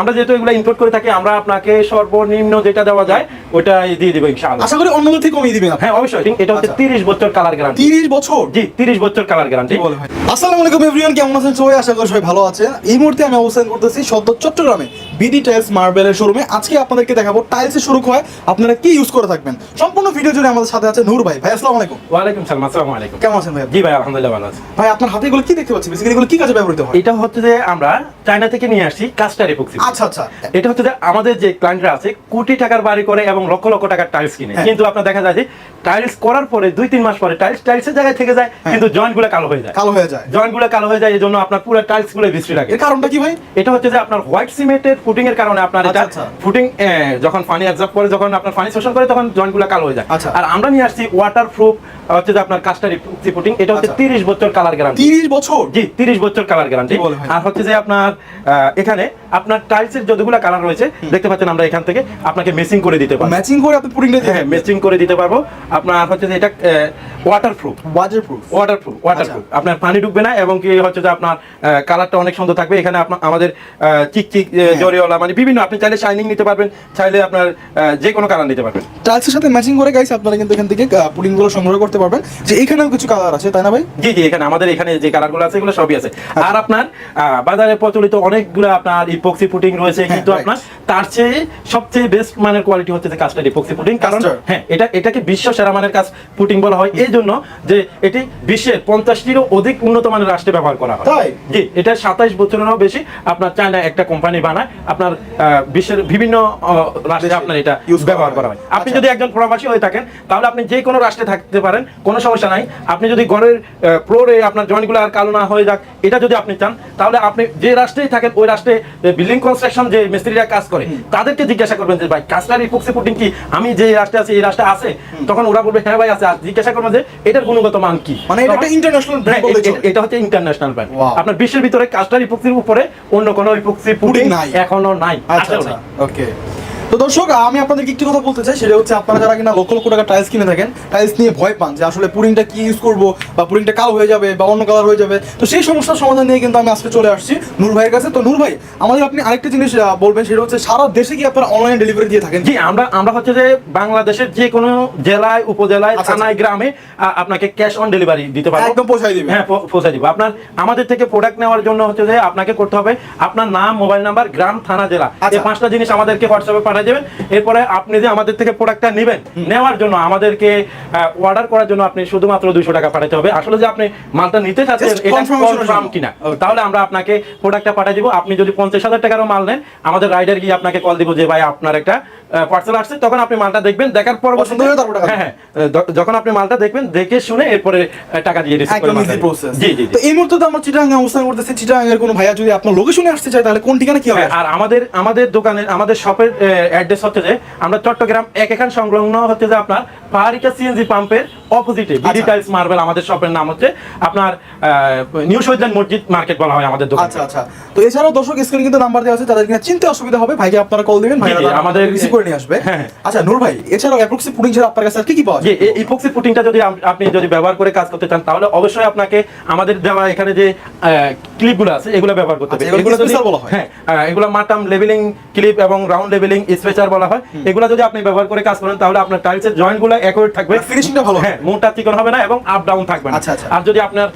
আমরা যেহেতু এগুলো ইম্পোর্ট করে থাকি আমরা আপনাকে সর্বনিম্ন যেটা দেওয়া যায় ওটা দিয়ে দিব ইনশাআল্লাহ। আশা করি অন্যদের থেকে কমিয়ে দিবেন হ্যাঁ অবশ্যই। এটা হচ্ছে আচ্ছা। তিরিশ বছর কালার গ্যারান্টি তিরিশ বছর? জি তিরিশ বছর কালার গ্যারান্টি আসসালামু আলাইকুম এভরিওয়ান কেমন আছেন সবাই? আশা করি সবাই ভালো আছেন। এই মুহূর্তে আমি অবস্থান করতেছি সদ্য চট্টগ্রামে বিডি টাইলস মার্বেলের শোরুমে। আজকে আপনাদেরকে দেখাবো শুরু হয় আপনারা কি ইউজ করে থাকবেন? সম্পূর্ণ ভিডিও জুড়ে আমাদের সাথে আছে নূর ভাই। ভাই আসসালামু আলাইকুম। ওয়ালাইকুম সালাম আসসালামু আলাইকুম। কেমন আছেন ভাই জি ভাই আলহামদুলিল্লাহ ভালো আছে। ভাই আপনার হাতে এগুলো কি দেখতে পাচ্ছি? বেসিক্যালি এগুলো কি কাজে ব্যবহৃত হয়? এটা হচ্ছে যে আমরা চায়না থেকে নিয়ে আসছি কাস্টার এপক্সি। আচ্ছা আচ্ছা। এটা হচ্ছে যে আমাদের যে ক্লায়েন্টরা আছে কোটি টাকার বাড়ি করে এবং লক্ষ লক্ষ টাকার টাইলস কিনে। হ্যাঁ। কিন্তু আপনার দেখা যায় যে টাইলস করার পরে দুই তিন মাস পরে টাইলস টাইলসের জায়গায় থেকে যায় হ্যাঁ। কিন্তু জয়েন্টগুলো কালো হয়ে যায়। কালো হয়ে যায়। জয়েন্টগুলো কালো হয়ে যায় এই জন্য আপনার পুরো টাইলসগুলো বৃষ্টি লাগে। এর কারণটা কি ভাই? এটা হচ্ছে যে আপনার হোয়াইট সিমেন্টের ফুটিং এর কারণে আপনার এটা আচ্ছা, আচ্ছা। ফুটিং যখন পানি অ্যাবজর্ব করে যখন আপনার পানি শোষণ করে তখন জয়েন্টগুলো কালো হয়ে যায়। আচ্ছা। আর আমরা নিয়ে আসছি ওয়াটার প্রুফ হচ্ছে যে আপনার কাস্টার ফুটিং এটা হচ্ছে আচ্ছা। তিরিশ বছর কালার গ্যারান্টি তিরিশ বছর? জি তিরিশ বছর কালার গ্যারান্টি আর হচ্ছে যে আপনার এখানে আপনার টাইলসের যতগুলো কালার রয়েছে দেখতে পাচ্ছেন আমরা এখান থেকে আপনাকে মেসিং করে দিতে পারব। ম্যাচিং করে আপনি পুডিংটা দিয়ে হ্যাঁ মেসিং করে দিতে পারব। আপনার হচ্ছে যে এটা waterproof waterproof waterproof waterproof আপনার পানি ঢুকবে না এবং কি হচ্ছে যে আপনার কালারটা অনেক সুন্দর থাকবে। এখানে আপনার আমাদের চিক চিক জরিওয়ালা মানে বিভিন্ন আপনি চাইলে শাইনিং নিতে পারবেন চাইলে আপনার যে কোনো কালার নিতে পারবেন। টাইলসের সাথে ম্যাচিং করে গাইস আপনারা কিন্তু এখান থেকে পুডিংগুলো সংগ্রহ করতে পারবেন। যে এখানেও কিছু কালার আছে তাই না ভাই? জি জি এখানে আমাদের এখানে যে কালারগুলো আছে এগুলো সবই আছে। আর আপনার আহ, বাজারে প্রচলিত অনেকগুলো আপনার ইপক্সি পুটিং রয়েছে হ্যাঁ, কিন্তু আপনার তার চেয়ে সবচেয়ে বেস্ট মানের কোয়ালিটি হচ্ছে কাজটা ইপক্সি পুটিং কারণ হ্যাঁ এটা এটাকে বিশ্ব সেরা মানের কাজ পুটিং বলা হয়। এই জন্য যে এটি বিশ্বের পঞ্চাশটিরও অধিক উন্নত মানের রাষ্ট্রে ব্যবহার করা হয়। তাই? জি এটা সাতাইশ বছরেরও বেশি। আপনার চায়না একটা কোম্পানি বানায় আপনার বিশ্বের বিভিন্ন রাষ্ট্রে আপনার এটা ব্যবহার করা হয়। আপনি আচ্ছা। যদি একজন প্রবাসী হয়ে থাকেন তাহলে আপনি যে কোনো রাষ্ট্রে থাকতে পারেন কোনো সমস্যা নাই। আপনি যদি ঘরের ফ্লোরে আপনার জয়েন্টগুলো আর কালো না হয়ে যাক এটা যদি আপনি চান তাহলে আপনি যে রাষ্ট্রেই থাকেন ওই রাষ্ট্রে বিল্ডিং কনস্ট্রাকশন যে মিস্ত্রিরা কাজ করে তাদেরকে জিজ্ঞাসা করবেন যে ভাই কাজটার ইপক্সি পুটিং কি আমি যে রাষ্ট্রে আছি এই রাষ্ট্রে আছে? তখন ওরা বলবে হ্যাঁ ভাই আছে আর জিজ্ঞাসা করবে যে এটার গুণগত মান কি? মানে এটা একটা ইন্টারন্যাশনাল ব্র্যান্ড এটা হচ্ছে ইন্টারন্যাশনাল ব্র্যান্ড আপনার বিশ্বের ভিতরে কাস্টার ইপক্সির উপরে অন্য কোনো ইপক্সি পুডিং নাই। এখনও নাই। আচ্ছা। ওকে তো দর্শক আমি আপনাদেরকে একটি কথা বলতে চাই সেটা হচ্ছে আপনারা যারা কিনা লক্ষ লক্ষ টাকা টাইলস কিনে থাকেন টাইলস নিয়ে ভয় পান যে আসলে পুডিংটা কি ইউজ করব বা পুডিংটা কালো হয়ে যাবে বা অন্য কালার হয়ে যাবে। তো সেই সমস্যার সমাধান নিয়ে কিন্তু আমি আজকে চলে আসছি নূর ভাইয়ের কাছে। তো নূর ভাই আমাদের আপনি আরেকটা জিনিস বলবেন সেটা হচ্ছে সারা দেশে কি আপনারা অনলাইন ডেলিভারি দিয়ে থাকেন? জি আমরা আমরা হচ্ছে যে বাংলাদেশের যে কোনো জেলায় উপজেলায় আচ্ছা, থানায় গ্রামে আপনাকে ক্যাশ অন ডেলিভারি দিতে পারব। একদম পৌঁছায় দিবেন। হ্যাঁ পৌ- পৌঁছায় দিব। আপনার আমাদের থেকে প্রোডাক্ট নেওয়ার জন্য হচ্ছে যে আপনাকে করতে হবে আপনার নাম মোবাইল নাম্বার গ্রাম থানা জেলা। আচ্ছা। এই পাঁচটা জিনিস আমাদেরকে হোয়াটসঅ্যাপে পাঠিয়ে দেবেন। এরপরে আপনি যে আমাদের থেকে প্রোডাক্টটা নেবেন নেওয়ার জন্য আমাদেরকে অর্ডার করার জন্য আপনি শুধুমাত্র দুইশো টাকা পাঠাতে হবে। আসলে যে আপনি মালটা নিতে চাচ্ছেন এটা কনফার্ম কিনা? তাহলে আমরা আপনাকে প্রোডাক্টটা পাঠিয়ে দিব। আপনি যদি পঞ্চাশ হাজার টাকারও মাল নেন আমাদের রাইডার গিয়ে আপনাকে কল দিব যে ভাই আপনার একটা পার্সেল আসছে। তখন আপনি মালটা দেখবেন দেখার পর হ্যাঁ হ্যাঁ যখন আপনি মালটা দেখবেন দেখে শুনে এরপরে টাকা দিয়ে রিসিভ করে মালটা প্রসেস জি জি জি। তো এই মুহূর্তে তো আমরা চিটাগাং অবস্থান করতেছি। চিটাগাং এর কোনো ভাইয়া যদি আপনার লোকেশনে আসতে চায় তাহলে কোন ঠিকানা কি হবে? হ্যাঁ, আর আমাদের আমাদের দোকানের আমাদের শপের অ্যাড্রেস হচ্ছে যে আমরা চট্টগ্রাম এক এখান সংলগ্ন হচ্ছে যে আপনার পাহাড়িকা সিএনজি পাম্পের অপোজিটে বিডি। টাইলস মার্বেল আমাদের শপের নাম হচ্ছে আপনার নিউ শহীদান মসজিদ মার্কেট বলা হয় আমাদের দোকান আচ্ছা আচ্ছা। তো এছাড়াও দর্শক স্ক্রিনে কিন্তু নাম্বার দেওয়া আছে যাদের কিনা চিনতে অসুবিধা হবে। ভাইকে আপনারা কল দিবেন ভাই আমাদের- রিসিভ করে নিয়ে আসবে। হ্যাঁ। আচ্ছা নূর ভাই এছাড়াও অ্যাপ্রক্সি পুডিং ছাড়া আপনার কাছে আর কি কি পাওয়া যায়? এই ইপক্সি পুটিংটা যদি আপনি যদি ব্যবহার করে কাজ করতে চান তাহলে অবশ্যই আপনাকে আমাদের দেওয়া এখানে যে ক্লিপগুলো আছে এগুলো ব্যবহার করতে হবে। আচ্ছা, এগুলো যদি- special বলা হয়? হ্যাঁ এগুলো মাটাম লেভেলিং ক্লিপ এবং রাউন্ড লেভেলিং স্পেচার বলা হয়। এগুলো যদি আপনি ব্যবহার করে কাজ করেন তাহলে আপনার টাইলসের জয়েন্টগুলো অ্যাকুরেট থাকবে। finishingটা ভালো হবে। হ্যাঁ মোটা চিকন হবে না এবং আপ ডাউন থাকবে না আচ্ছা, আচ্ছা। আর যদি আপনার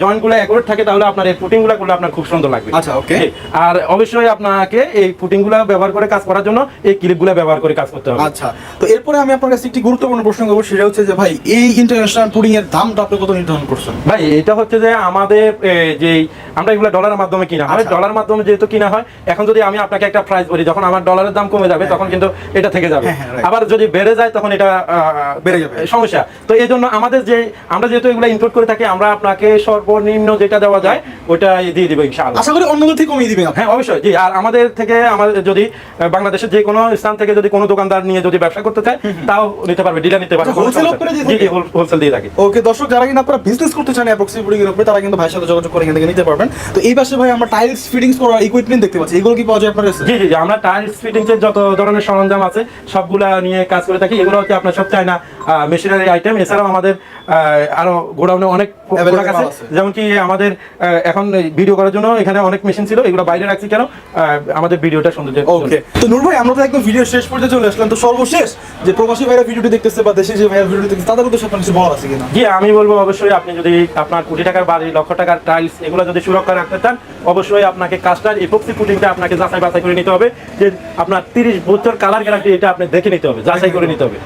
জয়েন্টগুলো অ্যাকুরেট থাকে তাহলে আপনার এই পুটিংগুলো করলে আপনার খুব সুন্দর লাগবে আচ্ছা. জি, আর অবশ্যই আপনাকে এই পুটিংগুলো ব্যবহার করে কাজ করার জন্য এই ক্লিপগুলো ব্যবহার করে কাজ করতে হবে আচ্ছা তো এরপরে আমি আপনার কাছে একটি গুরুত্বপূর্ণ প্রশ্ন করব সেটা হচ্ছে যে ভাই এই ইন্টারন্যাশনাল পুডিং এর দামটা আপনি কত নির্ধারণ করছেন ভাই এটা হচ্ছে যে আমাদের যে আমরা এগুলো ডলারের মাধ্যমে কিনা হয় আচ্ছা। ডলার মাধ্যমে যেহেতু কিনা হয় এখন যদি আমি আপনাকে একটা প্রাইস বলি যখন আমার ডলারের দাম কমে যাবে তখন কিন্তু এটা থেকে যাবে হ্যাঁ, হ্যাঁ. আবার যদি বেড়ে যায় তখন এটা বেড়ে যাবে। সমস্যা তো এই জন্য আমাদের যে আমরা যেহেতু এগুলো ইম্পোর্ট করে থাকি আমরা আপনাকে সর্বনিম্ন যেটা দেওয়া যায় ওটা দিয়ে দিব ইনশাআল্লাহ। আশা করি অন্যদের থেকে কমিয়ে দিবেন হ্যাঁ অবশ্যই। জি আর আমাদের থেকে আমাদের যদি বাংলাদেশের যে কোনো স্থান থেকে যদি কোনো দোকানদার নিয়ে যদি ব্যবসা করতে চায় তাও নিতে পারবে ডিলার নিতে পারবে আচ্ছা, wholesale আপনারা দিয়ে জি জি হোলসেল দিয়ে থাকি। ওকে দর্শক যারা কিনা আপনারা বিজনেস করতে চান অ্যাপ্রক্সি পুডিং এর উপরে তারা কিন্তু ভাইয়ের সাথে যোগাযোগ করে এখান থেকে নিতে পারবেন। তো এই পাশে ভাই আমরা টাইলস ফিটিংস করার ইকুইপমেন্ট দেখতে পাচ্ছি। এগুলো কি পাওয়া যায় আপনার কাছে? জি জি আমরা টাইলস ফিটিংস এর যত ধরনের সরঞ্জাম আছে সবগুলা নিয়ে কাজ করে থাকি। এগুলো হচ্ছে আপনার সব চায়না মেশিনারি আইটেম এছাড়াও এছাড়াও আমাদের আরও গোডাউনে অনেক প্রোডাক্ট আছে। যেমন কি আমাদের এখন ভিডিও করার জন্য এখানে অনেক মেশিন ছিল এগুলো বাইরে রাখছি কেন? আমাদের ভিডিওটা সৌন্দর্য ওকে তো নূর ভাই আমরা তো একদম ভিডিও শেষ পর্যায়ে চলে আসলাম। তো সর্বশেষ যে প্রবাসী ভাইরা ভিডিওটি দেখতেছে বা দেশে যে ভাইরা ভিডিও দেখতেছে তাদের উদ্দেশ্যে আপনার কিছু বলার আছে কিনা? জি আমি বলব অবশ্যই আপনি যদি আপনার কোটি টাকার বাড়ি লক্ষ টাকার টাইলস এগুলো যদি সুরক্ষা রাখতে চান অবশ্যই আপনাকে কাস্টার ইপক্সি পুটিংটা আপনাকে যাচাই বাছাই করে নিতে হবে। যে আপনার তিরিশ বছর কালার গ্যারান্টি এটা আপনি দেখে নিতে হবে যাচাই করে নিতে হবে।